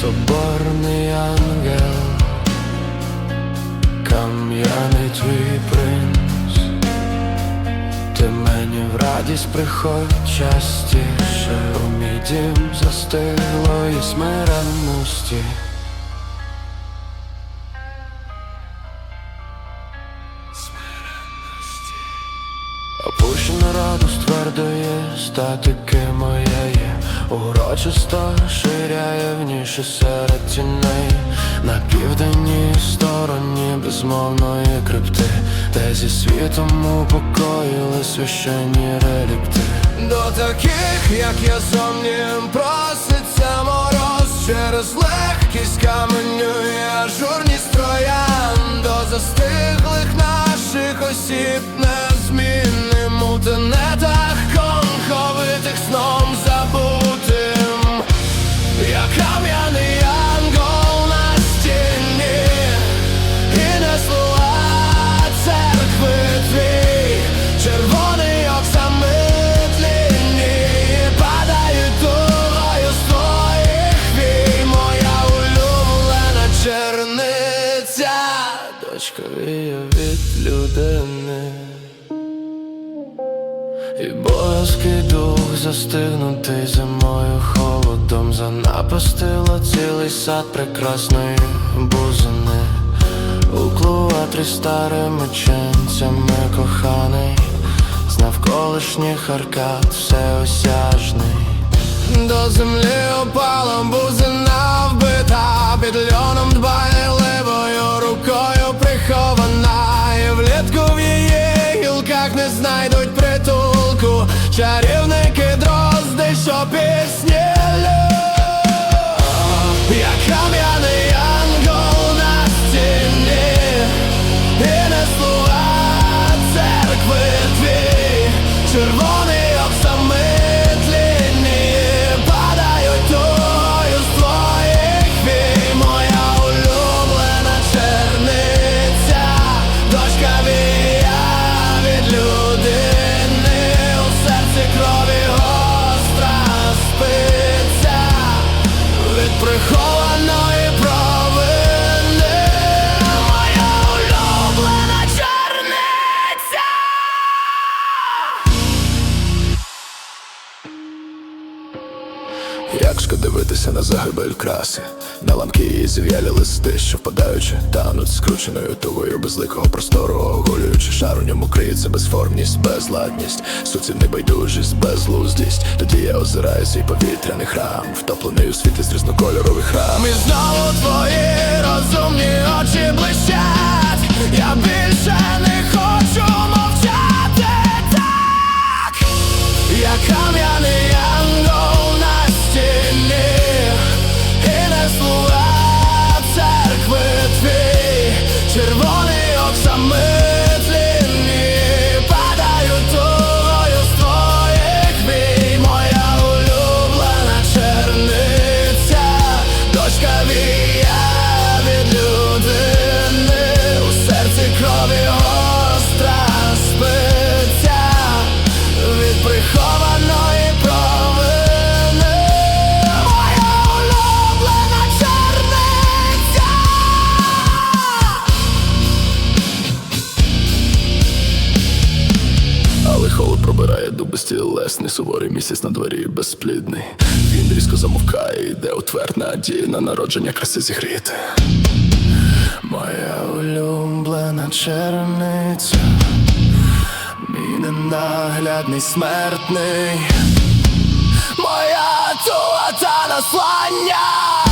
соборний ангел, кам'яний твій принц, ти мені в радість приходь частіше, у мій дім застиглої смиренності. Опущена радость твердої статики моєї Урочисто ширяє в ніші серед тіней. На південній стороні безмовної крипти Де зі світом упокоїли священні релікти. До таких, як я сомнім, проситься мороз. Через легкість каменює ажурність троян До застиглих наших осіб незмінним у тенетах і боязкий дух застигнутий зимою холодом Занапастила цілий сад прекрасної бузини. У клуатрі старими ченцями коханий З навколишніх аркад всеосяжний До землі опала бузина вбита Під льоном дбайливою рукою прихована Чарівники дрозди, що пісні дивитися на загибель краси, на ламки її зів'ялі листи, що впадаючи, тануть скрученою тугою безликого простору, оголюючи шар у ньому криється безформність, безладність, суцільний байдужість, безлуздість. Тоді я озираюся і повітряний храм, втоплений у світлі з різнокольорових рам. Ми знову твої розумні очі блищать Я більше не хочу мовчати так Я дух суворий місяць на дворі безплідний. Він різко замовкає, йде у тверд надії на народження краси зігріти. Моя улюблена черниця, мій ненаглядний смертний, моя туата наслання.